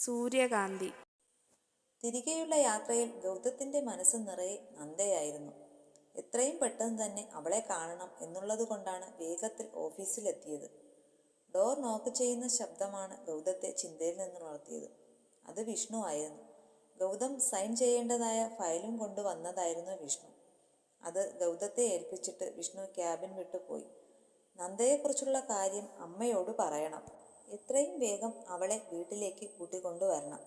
സൂര്യകാന്തി. തിരികെയുള്ള യാത്രയിൽ ഗൗതത്തിന്റെ മനസ്സ് നിറയെ നന്ദയായിരുന്നു. എത്രയും പെട്ടെന്ന് തന്നെ അവളെ കാണണം എന്നുള്ളത് കൊണ്ടാണ് വേഗത്തിൽ ഓഫീസിലെത്തിയത്. ഡോർ നോക്ക് ചെയ്യുന്ന ശബ്ദമാണ് ഗൗതത്തെ ചിന്തയിൽ നിന്ന് ഉണർത്തിയത് അത് വിഷ്ണു ആയിരുന്നു. ഗൗതം സൈൻ ചെയ്യേണ്ടതായ ഫയലും കൊണ്ടുവന്നതായിരുന്നു വിഷ്ണു. അത് ഗൗതത്തെ ഏൽപ്പിച്ചിട്ട് വിഷ്ണു ക്യാബിൻ വിട്ടു പോയി നന്ദയെക്കുറിച്ചുള്ള കാര്യം അമ്മയോട് പറയണം. എത്രയും വേഗം അവളെ വീട്ടിലേക്ക് കൂട്ടിക്കൊണ്ടുവരണം.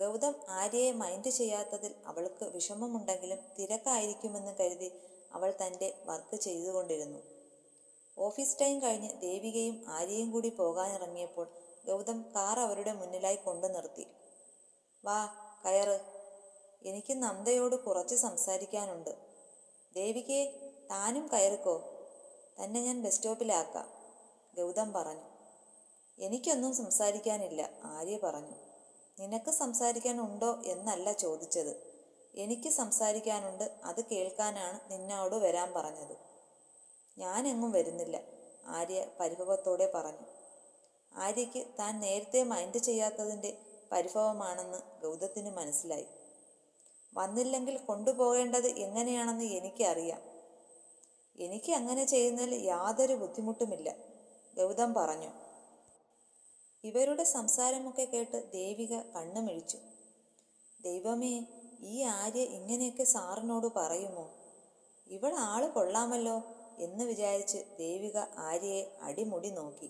ഗൗതം ആര്യയെ മൈൻഡ് ചെയ്യാത്തതിൽ അവൾക്ക് വിഷമമുണ്ടെങ്കിലും തിരക്കായിരിക്കുമെന്ന് കരുതി അവൾ തന്റെ വർക്ക് ചെയ്തുകൊണ്ടിരുന്നു. ഓഫീസ് ടൈം കഴിഞ്ഞ് ദേവികയും ആര്യയും കൂടി പോകാനിറങ്ങിയപ്പോൾ ഗൗതം കാർ അവരുടെ മുന്നിലായി കൊണ്ടു നിർത്തി. വാ കയറ്. എനിക്ക് നന്ദയോട് കുറച്ച് സംസാരിക്കാനുണ്ട്. ദേവികയെ താനും കയറിക്കോ. തന്നെ ഞാൻ ബസ് സ്റ്റോപ്പിലാക്കാം ഗൗതം പറഞ്ഞു. എനിക്കൊന്നും സംസാരിക്കാനില്ല ആര്യ പറഞ്ഞു. നിനക്ക് സംസാരിക്കാനുണ്ടോ എന്നല്ല ചോദിച്ചത്. എനിക്ക് സംസാരിക്കാനുണ്ട് അത് കേൾക്കാനാണ് നിന്നോട് വരാൻ പറഞ്ഞത്. ഞാനെങ്ങും വരുന്നില്ല ആര്യ പരിഭവത്തോടെ പറഞ്ഞു. ആര്യയ്ക്ക് താൻ നേരത്തെ മൈൻഡ് ചെയ്യാത്തതിന്റെ പരിഭവമാണെന്ന് ഗൗതത്തിന് മനസ്സിലായി. വന്നില്ലെങ്കിൽ കൊണ്ടുപോകേണ്ടത് എങ്ങനെയാണെന്ന് എനിക്കറിയാം. എനിക്ക് അങ്ങനെ ചെയ്യുന്നതിൽ യാതൊരു ബുദ്ധിമുട്ടുമില്ല ഗൗതം പറഞ്ഞു. ഇവരുടെ സംസാരമൊക്കെ കേട്ട് ദേവിക കണ്ണുമിഴിച്ചു. ദൈവമേ ഈ ആര്യ ഇങ്ങനെയൊക്കെ സാറിനോട് പറയുമോ? ഇവൾ ആൾ കൊള്ളാമല്ലോ എന്ന് വിചാരിച്ച് ദേവിക ആര്യയെ അടിമുടി നോക്കി.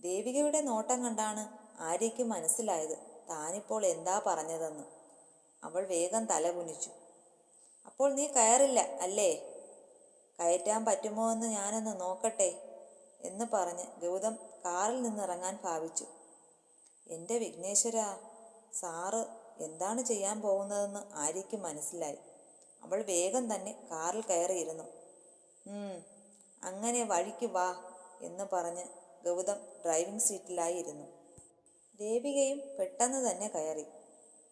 ദേവികയുടെ നോട്ടം കണ്ടാണ് ആര്യയ്ക്ക് മനസ്സിലായത് താനിപ്പോൾ എന്താ പറഞ്ഞതെന്ന്. അവൾ വേഗം തല കുനിച്ചു അപ്പോൾ നീ കയറില്ല അല്ലേ? കയറ്റാൻ പറ്റുമോ എന്ന് ഞാനൊന്ന് നോക്കട്ടെ എന്ന് പറഞ്ഞ് ഗൗതം കാറിൽ നിന്നിറങ്ങാൻ ഭാവിച്ചു. എന്റെ വിഘ്നേശ്വര സാറ് എന്താണ് ചെയ്യാൻ പോകുന്നതെന്ന് ആര്യയ്ക്ക് മനസ്സിലായി. അവൾ വേഗം തന്നെ കാറിൽ കയറിയിരുന്നു. അങ്ങനെ വഴിക്ക് വാ എന്ന് പറഞ്ഞ് ഗൗതം ഡ്രൈവിംഗ് സീറ്റിലായിരുന്നു. ദേവികയും പെട്ടെന്ന് തന്നെ കയറി.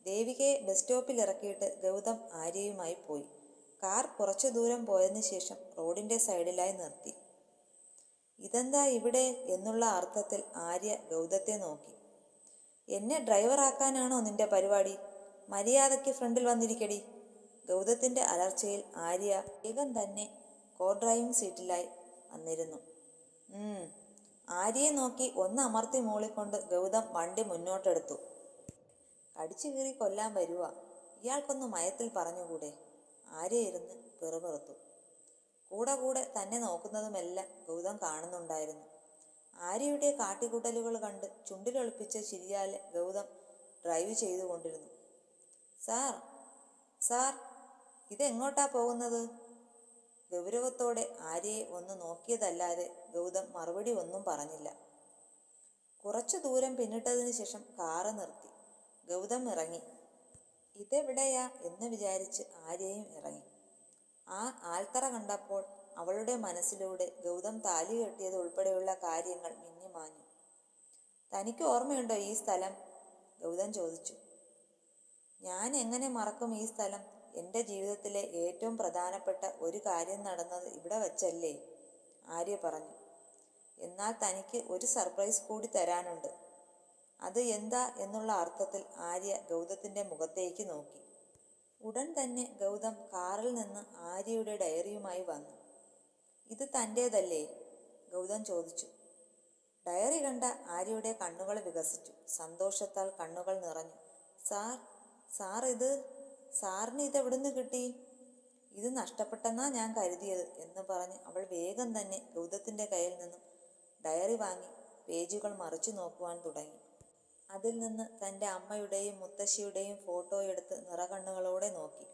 ദേവികയെ ബസ് സ്റ്റോപ്പിൽ ഇറക്കിയിട്ട് ഗൗതം ആര്യയുമായി പോയി. കാർ കുറച്ചു ദൂരം പോയതിനു ശേഷം റോഡിന്റെ സൈഡിലായി നിർത്തി. ഇതെന്താ ഇവിടെ? എന്നുള്ള അർത്ഥത്തിൽ ആര്യ ഗൗതത്തെ നോക്കി. എന്നെ ഡ്രൈവറാക്കാനാണോ നിന്റെ പരിപാടി? മര്യാദയ്ക്ക് ഫ്രണ്ടിൽ വന്നിരിക്കടി. ഗൗതത്തിന്റെ അലർച്ചയിൽ ആര്യ വേഗം തന്നെ കോ ഡ്രൈവിംഗ് സീറ്റിലായി വന്നിരുന്നു ആര്യയെ നോക്കി ഒന്ന് അമർത്തി മൂളിക്കൊണ്ട് ഗൗതം വണ്ടി മുന്നോട്ടെടുത്തു. കടിച്ചു കീറി കൊല്ലാൻ വരുക ഇയാൾക്കൊന്ന് മയത്തിൽ പറഞ്ഞുകൂടെ? ആര്യ ഇരുന്ന് പിറുപിറുത്തു കൂടെ കൂടെ തന്നെ നോക്കുന്നതുമെല്ലാം ഗൗതം കാണുന്നുണ്ടായിരുന്നു. ആര്യയുടെ കാട്ടിക്കൂട്ടലുകൾ കണ്ട് ചുണ്ടിലൊളിപ്പിച്ച ചിരിയാലെ ഗൗതം ഡ്രൈവ് ചെയ്തുകൊണ്ടിരുന്നു. സാർ സാർ ഇതെങ്ങോട്ടാ പോകുന്നത്? ഗൗരവത്തോടെ ആര്യയെ ഒന്ന് നോക്കിയതല്ലാതെ ഗൗതം മറുപടി ഒന്നും പറഞ്ഞില്ല. കുറച്ചു ദൂരം പിന്നിട്ടതിന് ശേഷം കാറ് നിർത്തി. ഗൗതം ഇറങ്ങി. ഇതെവിടെയാ? എന്ന് വിചാരിച്ച് ആര്യയും ഇറങ്ങി. ആ ആൽത്തറ കണ്ടപ്പോൾ അവളുടെ മനസ്സിലൂടെ ഗൗതം താലി കെട്ടിയത് ഉൾപ്പെടെയുള്ള കാര്യങ്ങൾ മിന്നിമാഞ്ഞു തനിക്ക് ഓർമ്മയുണ്ടോ ഈ സ്ഥലം? ഗൗതം ചോദിച്ചു. ഞാൻ എങ്ങനെ മറക്കും ഈ സ്ഥലം? എന്റെ ജീവിതത്തിലെ ഏറ്റവും പ്രധാനപ്പെട്ട ഒരു കാര്യം നടന്നത് ഇവിടെ വച്ചല്ലേ? ആര്യ പറഞ്ഞു. എന്നാൽ തനിക്ക് ഒരു സർപ്രൈസ് കൂടി തരാനുണ്ട്. അത് എന്താ എന്നുള്ള അർത്ഥത്തിൽ ആര്യ ഗൗതത്തിന്റെ മുഖത്തേക്ക് നോക്കി. ഉടൻ തന്നെ ഗൗതം കാറിൽ നിന്ന് ആര്യയുടെ ഡയറിയുമായി വന്നു. ഇത് തന്റേതല്ലേ ഗൗതം ചോദിച്ചു. ഡയറി കണ്ട ആര്യയുടെ കണ്ണുകൾ വികസിച്ചു. സന്തോഷത്താൽ കണ്ണുകൾ നിറഞ്ഞു. സാർ സാർ ഇത് സാറിന് ഇത് എവിടുന്ന് കിട്ടി? ഇത് നഷ്ടപ്പെട്ടെന്നാ ഞാൻ കരുതിയത് എന്ന് പറഞ്ഞ് അവൾ വേഗം തന്നെ ഗൗതത്തിന്റെ കയ്യിൽ നിന്നും ഡയറി വാങ്ങി പേജുകൾ മറിച്ചു നോക്കുവാൻ തുടങ്ങി. അതിൽ നിന്ന് തന്റെ അമ്മയുടെയും മുത്തശ്ശിയുടെയും ഫോട്ടോ എടുത്ത് നിറകണ്ണുകളോടെ നോക്കി.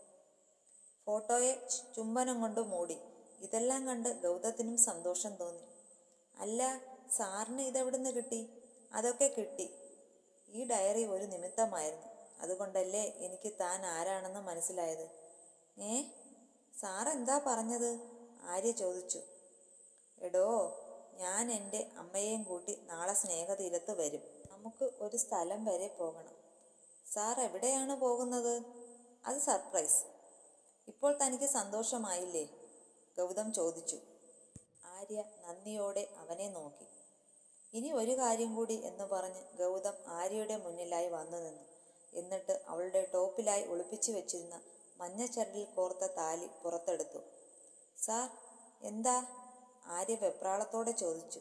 ഫോട്ടോയെ ചുംബനം കൊണ്ട് മൂടി. ഇതെല്ലാം കണ്ട് ഗൗതത്തിനും സന്തോഷം തോന്നി. അല്ല സാറിന് ഇതെവിടുന്ന് കിട്ടി? അതൊക്കെ കിട്ടി. ഈ ഡയറി ഒരു നിമിത്തമായിരുന്നു. അതുകൊണ്ടല്ലേ എനിക്ക് താൻ ആരാണെന്ന് മനസ്സിലായത്? ഏ? സാറെന്താ പറഞ്ഞത്? ആര്യ ചോദിച്ചു. എടോ ഞാൻ എന്റെ അമ്മയെയും കൂട്ടി നാളെ സ്നേഹതീരത്ത് വരും. നമുക്ക് ഒരു സ്ഥലം വരെ പോകണം. സാർ എവിടെയാണ് പോകുന്നത്? അത് സർപ്രൈസ്. ഇപ്പോൾ തനിക്ക് സന്തോഷമായില്ലേ? ഗൗതം ചോദിച്ചു. ആര്യ നന്ദിയോടെ അവനെ നോക്കി. ഇനി ഒരു കാര്യം കൂടി എന്ന് പറഞ്ഞ് ഗൗതം ആര്യയുടെ മുന്നിലായി വന്നു നിന്നു. എന്നിട്ട് അവളുടെ ടോപ്പിലായി ഒളിപ്പിച്ചു വെച്ചിരുന്ന മഞ്ഞച്ചരടിൽ കോർത്ത താലി പുറത്തെടുത്തു. സാർ എന്താ? ആര്യ വെപ്രാളത്തോടെ ചോദിച്ചു.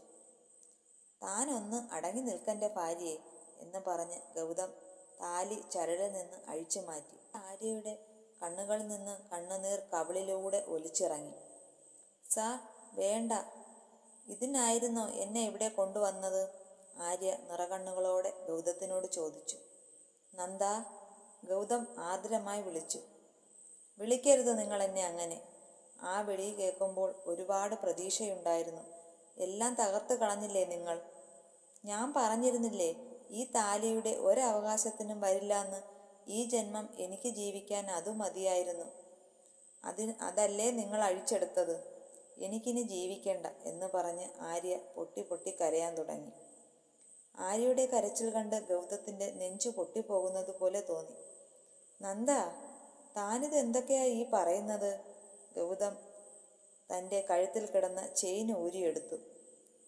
താനൊന്ന് അടങ്ങി നിൽക്കന്റെ ഭാര്യയെ എന്ന് പറഞ്ഞ് ഗൗതം താലി ചരടിൽ നിന്ന് അഴിച്ചു മാറ്റി. ആര്യയുടെ കണ്ണുകളിൽ നിന്ന് കണ്ണുനീർ കവിളിലൂടെ ഒലിച്ചിറങ്ങി. സാർ വേണ്ട. ഇതിനായിരുന്നോ എന്നെ ഇവിടെ കൊണ്ടുവന്നത്? ആര്യ നിറകണ്ണുകളോടെ ഗൗതത്തിനോട് ചോദിച്ചു. നന്ദ ഗൗതം ആർദ്രമായി വിളിച്ചു. വിളിക്കരുത് നിങ്ങൾ എന്നെ അങ്ങനെ. ആ വിളി കേൾക്കുമ്പോൾ ഒരുപാട് പ്രതീക്ഷയുണ്ടായിരുന്നു. എല്ലാം തകർത്ത് കളഞ്ഞില്ലേ നിങ്ങൾ? ഞാൻ പറഞ്ഞിരുന്നില്ലേ ഈ താലിയുടെ ഒരവകാശത്തിനും വരില്ല എന്ന് ഈ ജന്മം എനിക്ക് ജീവിക്കാൻ അതു മതിയായിരുന്നു. അതിന് അതല്ലേ നിങ്ങൾ അഴിച്ചെടുത്തത്? എനിക്കിനി ജീവിക്കേണ്ട എന്ന് പറഞ്ഞ് ആര്യ പൊട്ടി പൊട്ടി കരയാൻ തുടങ്ങി. ആര്യയുടെ കരച്ചിൽ കണ്ട് ഗൗതത്തിന്റെ നെഞ്ചു പൊട്ടിപ്പോകുന്നത് പോലെ തോന്നി. നന്ദ താനിത് എന്തൊക്കെയാ ഈ പറയുന്നത്? ഗൗതം തന്റെ കഴുത്തിൽ കിടന്ന ചെയിൻ ഊരിയെടുത്തു.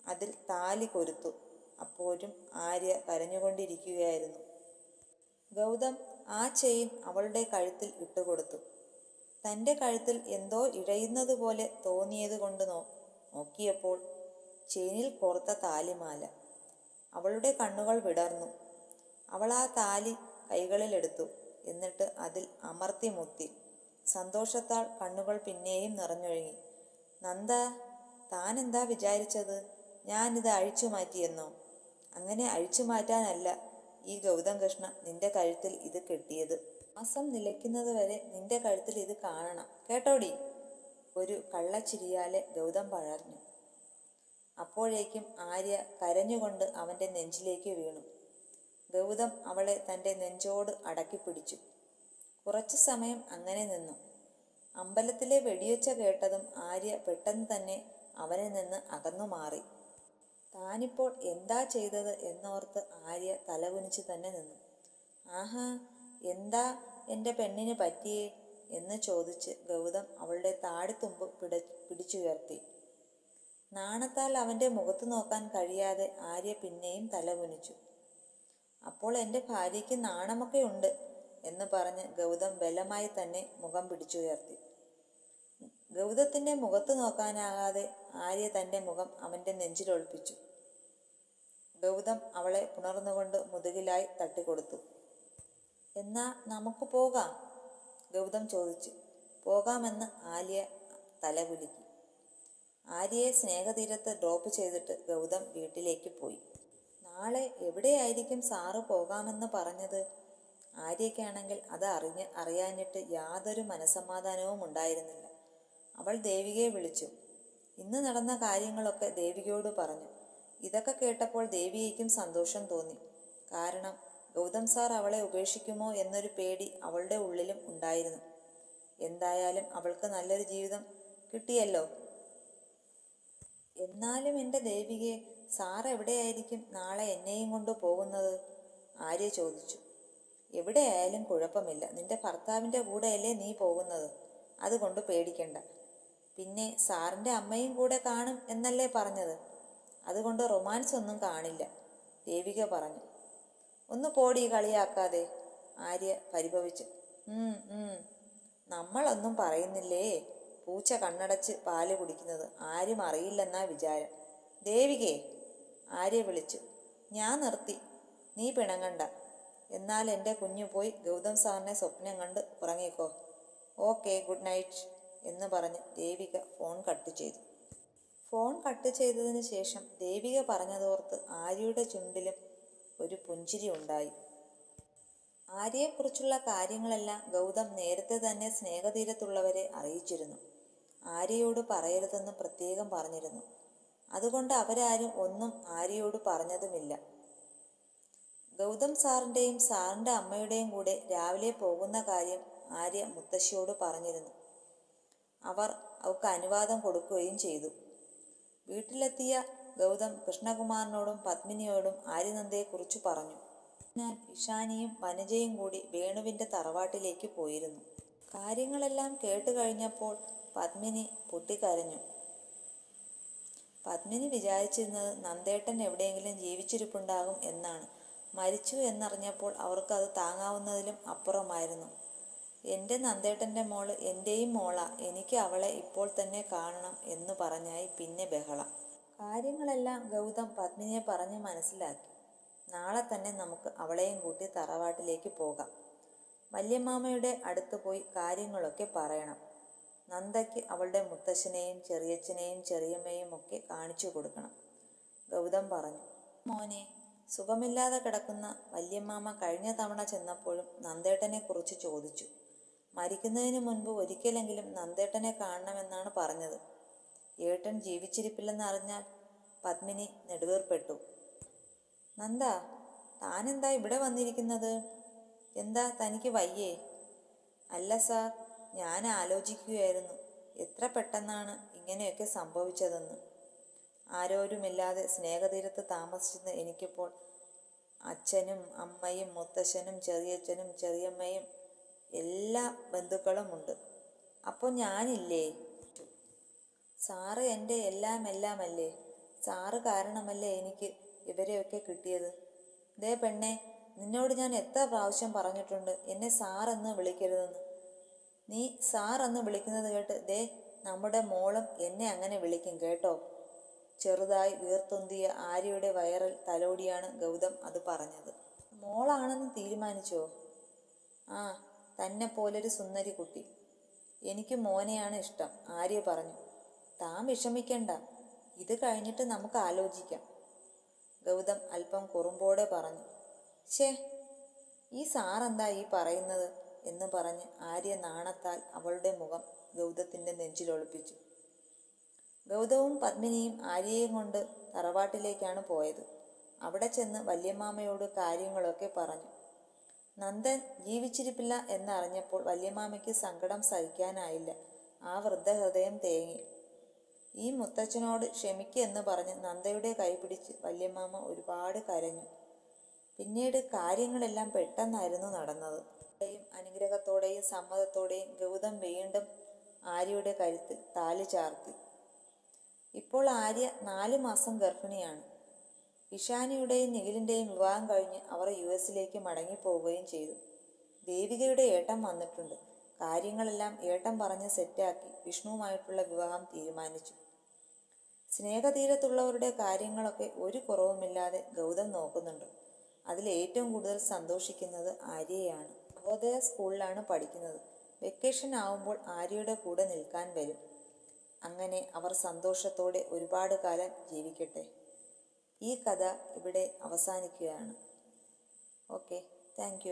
അതിൽ താലി കൊരുത്തു. അപ്പോഴും ആര്യ കരഞ്ഞുകൊണ്ടിരിക്കുകയായിരുന്നു. ഗൗതം ആ ചെയിൻ അവളുടെ കഴുത്തിൽ ഇട്ടുകൊടുത്തു. തന്റെ കഴുത്തിൽ എന്തോ ഇഴയുന്നത് പോലെ തോന്നിയത് കൊണ്ട് നോ നോക്കിയപ്പോൾ ചെയിനിൽ കോർത്ത താലിമാല. അവളുടെ കണ്ണുകൾ വിടർന്നു. അവൾ ആ താലി കൈകളിലെടുത്തു. എന്നിട്ട് അതിൽ അമർത്തി മുത്തി സന്തോഷത്താൽ കണ്ണുകൾ പിന്നെയും നിറഞ്ഞൊഴുകി. നന്ദ താൻ എന്താ വിചാരിച്ചത്? ഞാനിത് അഴിച്ചു മാറ്റിയെന്നോ? അങ്ങനെ അഴിച്ചു മാറ്റാനല്ല ഈ ഗൗതം കൃഷ്ണ നിന്റെ കഴുത്തിൽ ഇത് കെട്ടിയത്. മാസം നിലയ്ക്കുന്നത് വരെ നിന്റെ കഴുത്തിൽ ഇത് കാണണം. കേട്ടോടി? ഒരു കള്ളച്ചിരിയാലെ ഗൗതം പഴഞ്ഞു. അപ്പോഴേക്കും ആര്യ കരഞ്ഞുകൊണ്ട് അവന്റെ നെഞ്ചിലേക്ക് വീണു. ഗൗതം അവളെ തന്റെ നെഞ്ചോട് അടക്കിപ്പിടിച്ചു. കുറച്ചു സമയം അങ്ങനെ നിന്നു. അമ്പലത്തിലെ വെടിയൊച്ച കേട്ടതും ആര്യ പെട്ടെന്ന് തന്നെ അവനിൽ നിന്ന് അകന്നു മാറി. താനിപ്പോൾ എന്താ ചെയ്തത് എന്നോർത്ത് ആര്യ തലകുനിച്ച് തന്നെ നിന്നു. ആഹാ എന്താ എന്റെ പെണ്ണിന് പറ്റിയേ? എന്ന് ചോദിച്ച് ഗൗതം അവളുടെ താടിത്തുമ്പ് പിട പിടിച്ചുയർത്തി നാണത്താൽ അവന്റെ മുഖത്ത് നോക്കാൻ കഴിയാതെ ആര്യ പിന്നെയും തലകുനിച്ചു. അപ്പോൾ എന്റെ ഭാര്യയ്ക്ക് നാണമൊക്കെ ഉണ്ട് എന്ന് പറഞ്ഞ് ഗൗതം ബലമായി തന്നെ മുഖം പിടിച്ചുയർത്തി. ഗൗതത്തിന്റെ മുഖത്ത് നോക്കാനാകാതെ ആര്യ തന്റെ മുഖം അവന്റെ നെഞ്ചിലൊളിപ്പിച്ചു ഗൗതം അവളെ പുണർന്നുകൊണ്ട് മുതുകിലായി തട്ടിക്കൊടുത്തു. എന്നാ നമുക്ക് പോകാം? ഗൗതം ചോദിച്ചു. പോകാമെന്ന് ആര്യ തലകുലുക്കി. ആര്യയെ സ്നേഹതീരത്ത് ഡ്രോപ്പ് ചെയ്തിട്ട് ഗൗതം വീട്ടിലേക്ക് പോയി. നാളെ എവിടെയായിരിക്കും സാറ് പോകാമെന്ന് പറഞ്ഞത്? ആര്യയ്ക്കാണെങ്കിൽ അത് അറിഞ്ഞ് അറിയാനിട്ട് യാതൊരു മനസമാധാനവും ഉണ്ടായിരുന്നില്ല അവൾ ദേവികയെ വിളിച്ചു. ഇന്ന് നടന്ന കാര്യങ്ങളൊക്കെ ദേവികയോട് പറഞ്ഞു. ഇതൊക്കെ കേട്ടപ്പോൾ ദേവികയ്ക്കും സന്തോഷം തോന്നി. കാരണം ഗൗതം സാർ അവളെ ഉപേക്ഷിക്കുമോ എന്നൊരു പേടി അവളുടെ ഉള്ളിലും ഉണ്ടായിരുന്നു. എന്തായാലും അവൾക്ക് നല്ലൊരു ജീവിതം കിട്ടിയല്ലോ. എന്നാലും എന്റെ ദേവികയെ സാർ എവിടെയായിരിക്കും നാളെ എന്നെയും കൊണ്ട് പോകുന്നത്? ആര്യ ചോദിച്ചു. എവിടെയായാലും കുഴപ്പമില്ല. നിന്റെ ഭർത്താവിന്റെ കൂടെയല്ലേ നീ പോകുന്നത്? അതുകൊണ്ട് പേടിക്കണ്ട. പിന്നെ സാറിന്റെ അമ്മയും കൂടെ കാണും എന്നല്ലേ പറഞ്ഞത്? അതുകൊണ്ട് റൊമാൻസ് ഒന്നും കാണില്ല ദേവിക പറഞ്ഞു. ഒന്ന് പോടി കളിയാക്കാതെ ആര്യ പരിഭവിച്ചു. നമ്മളൊന്നും പറയുന്നില്ലേ? പൂച്ച കണ്ണടച്ച് പാൽ കുടിക്കുന്നത് ആരും അറിയില്ലെന്നാ വിചാരം. ദേവികേ ആര്യ വിളിച്ചു. ഞാൻ നിർത്തി. നീ പിണങ്ങണ്ട. എന്നാൽ എന്റെ കുഞ്ഞു പോയി ഗൗതം സാറിനെ സ്വപ്നം കണ്ട് ഉറങ്ങിക്കോ. Okay good night. എന്ന് പറഞ്ഞ് ദേവിക ഫോൺ കട്ട് ചെയ്തു. ഫോൺ കട്ട് ചെയ്തതിന് ശേഷം ദേവിക പറഞ്ഞതോർത്ത് ആര്യയുടെ ചുണ്ടിലും ഒരു പുഞ്ചിരി ഉണ്ടായി. ആര്യയെക്കുറിച്ചുള്ള കാര്യങ്ങളെല്ലാം ഗൗതം നേരത്തെ തന്നെ സ്നേഹതീരത്തുള്ളവരെ അറിയിച്ചിരുന്നു. ആര്യയോട് പറയരുതെന്ന് പ്രത്യേകം പറഞ്ഞിരുന്നു. അതുകൊണ്ട് അവരാരും ഒന്നും ആര്യയോട് പറഞ്ഞതുമില്ല. ഗൗതം സാറിന്റെയും സാറിന്റെ അമ്മയുടെയും കൂടെ രാവിലെ പോകുന്ന കാര്യം ആര്യ മുത്തശ്ശിയോട് പറഞ്ഞിരുന്നു. അവർ അവൾക്ക് അനുവാദം കൊടുക്കുകയും ചെയ്തു. വീട്ടിലെത്തിയ ഗൗതം കൃഷ്ണകുമാറിനോടും പത്മിനിയോടും ആര്യനന്ദയെക്കുറിച്ച് പറഞ്ഞു. ഞാൻ ഇഷാനിയും വനജയും കൂടി വേണുവിന്റെ തറവാട്ടിലേക്ക് പോയിരുന്നു. കാര്യങ്ങളെല്ലാം കേട്ട് കഴിഞ്ഞപ്പോൾ പത്മിനി പൊട്ടിക്കരഞ്ഞു. പത്മിനി വിചാരിച്ചിരുന്നത് നന്ദേട്ടൻ എവിടെയെങ്കിലും ജീവിച്ചിരിപ്പുണ്ടാകും എന്നാണ്. മരിച്ചു എന്നറിഞ്ഞപ്പോൾ അവർക്കത് താങ്ങാവുന്നതിലും അപ്പുറമായിരുന്നു. എന്റെ നന്ദേട്ടന്റെ മോൾ എന്റെയും മോളാ എനിക്ക് അവളെ ഇപ്പോൾ തന്നെ കാണണം എന്ന് പറഞ്ഞായി പിന്നെ ബഹളം. കാര്യങ്ങളെല്ലാം ഗൗതം പത്മിനിയെ പറഞ്ഞ് മനസ്സിലാക്കി. നാളെ തന്നെ നമുക്ക് അവളെയും കൂട്ടി തറവാട്ടിലേക്ക് പോകാം. വല്യമാമയുടെ അടുത്ത് പോയി കാര്യങ്ങളൊക്കെ പറയണം. നന്ദയ്ക്ക് അവളുടെ മുത്തശ്ശനെയും ചെറിയച്ഛനെയും ചെറിയമ്മയും ഒക്കെ കാണിച്ചു കൊടുക്കണം. ഗൗതം പറഞ്ഞു മോനെ സുഖമില്ലാതെ കിടക്കുന്ന വല്യമ്മാമ കഴിഞ്ഞ തവണ ചെന്നപ്പോഴും നന്ദേട്ടനെ കുറിച്ച് ചോദിച്ചു. മരിക്കുന്നതിന് മുൻപ് ഒരിക്കലെങ്കിലും നന്ദേട്ടനെ കാണണമെന്നാണ് പറഞ്ഞത്. ഏട്ടൻ ജീവിച്ചിരിപ്പില്ലെന്ന് ജീവിച്ചിരിപ്പില്ലെന്നറിഞ്ഞാൽ പത്മിനി നെടുവേർപ്പെട്ടു. നന്ദ താനെന്താ ഇവിടെ വന്നിരിക്കുന്നത്? എന്താ തനിക്ക് വയ്യേ? അല്ല സാർ ഞാൻ ആലോചിക്കുകയായിരുന്നു. എത്ര പെട്ടെന്നാണ് ഇങ്ങനെയൊക്കെ സംഭവിച്ചതെന്ന്. ആരോരുമില്ലാതെ സ്നേഹതീരത്ത് താമസിച്ചിരുന്ന എനിക്കിപ്പോൾ അച്ഛനും അമ്മയും മുത്തശ്ശനും ചെറിയച്ഛനും ചെറിയമ്മയും എല്ലാ ബന്ധുക്കളുമുണ്ട്. അപ്പോൾ ഞാനില്ലേ? സാറ് എന്റെ എല്ലാം എല്ലാമല്ലേ? സാറ് കാരണമല്ലേ എനിക്ക് ഇവരെയൊക്കെ കിട്ടിയത്? ദേ പെണ്ണെ നിന്നോട് ഞാൻ എത്ര പ്രാവശ്യം പറഞ്ഞിട്ടുണ്ട് എന്നെ സാറെന്ന് വിളിക്കരുതെന്ന്. നീ സാറെന്ന് വിളിക്കുന്നത് കേട്ട് ദേ നമ്മുടെ മോളും എന്നെ അങ്ങനെ വിളിക്കും കേട്ടോ. ചെറുതായി വീർത്തൊന്തിയ ആര്യയുടെ വയറൽ തലോടിയാണ് ഗൗതം അത് പറഞ്ഞത്. മോളാണെന്ന് തീരുമാനിച്ചോ? ആ തന്നെ പോലൊരു സുന്ദരി കുട്ടി. എനിക്ക് മോനെയാണ് ഇഷ്ടം ആര്യ പറഞ്ഞു. താൻ വിഷമിക്കണ്ട ഇത് കഴിഞ്ഞിട്ട് നമുക്ക് ആലോചിക്കാം. ഗൗതം അല്പം കുറുമ്പോടെ പറഞ്ഞു. ഷേ ഈ സാറെന്താ ഈ പറയുന്നത് എന്ന് പറഞ്ഞ് ആര്യ നാണത്താൽ അവളുടെ മുഖം ഗൗതത്തിന്റെ നെഞ്ചിലൊളിപ്പിച്ചു ഗൗതവും പത്മിനിയും ആര്യയും കൊണ്ട് തറവാട്ടിലേക്കാണ് പോയത്. അവിടെ ചെന്ന് വല്യമ്മാമയോട് കാര്യങ്ങളൊക്കെ പറഞ്ഞു. നന്ദൻ ജീവിച്ചിരിപ്പില്ല എന്നറിഞ്ഞപ്പോൾ വല്യമാമയ്ക്ക് സങ്കടം സഹിക്കാനായില്ല. ആ വൃദ്ധഹൃദയം തേങ്ങി. ഈ മുത്തച്ഛനോട് ക്ഷമിക്കുക എന്ന് പറഞ്ഞ് നന്ദയുടെ കൈ പിടിച്ച് വല്യമാമ ഒരുപാട് കരഞ്ഞു. പിന്നീട് കാര്യങ്ങളെല്ലാം പെട്ടെന്നായിരുന്നു നടന്നത്. അനുഗ്രഹത്തോടെയും സമ്മതത്തോടെയും ഗൗതം വീണ്ടും ആര്യയുടെ കരുത്തിൽ താലി ചാർത്തി. ഇപ്പോൾ ആര്യ നാല് മാസം ഗർഭിണിയാണ്. ഇഷാനിയുടെയും നിഖിലിന്റെയും വിവാഹം കഴിഞ്ഞ് അവർ യു എസിലേക്ക് മടങ്ങിപ്പോവുകയും ചെയ്തു. ദേവികയുടെ ഏട്ടം വന്നിട്ടുണ്ട്. കാര്യങ്ങളെല്ലാം ഏട്ടം പറഞ്ഞ് സെറ്റാക്കി വിഷ്ണുവുമായിട്ടുള്ള വിവാഹം തീരുമാനിച്ചു. സ്നേഹതീരത്തുള്ളവരുടെ കാര്യങ്ങളൊക്കെ ഒരു കുറവുമില്ലാതെ ഗൗതം നോക്കുന്നുണ്ട്. അതിൽ ഏറ്റവും കൂടുതൽ സന്തോഷിക്കുന്നത് ആര്യയാണ് നവോദയ സ്കൂളിലാണ് പഠിക്കുന്നത്. വെക്കേഷൻ ആവുമ്പോൾ ആര്യയുടെ കൂടെ നിൽക്കാൻ വരും. അങ്ങനെ അവർ സന്തോഷത്തോടെ ഒരുപാട് കാലം ജീവിക്കട്ടെ. ഈ കഥ ഇവിടെ അവസാനിക്കുകയാണ്. Okay thank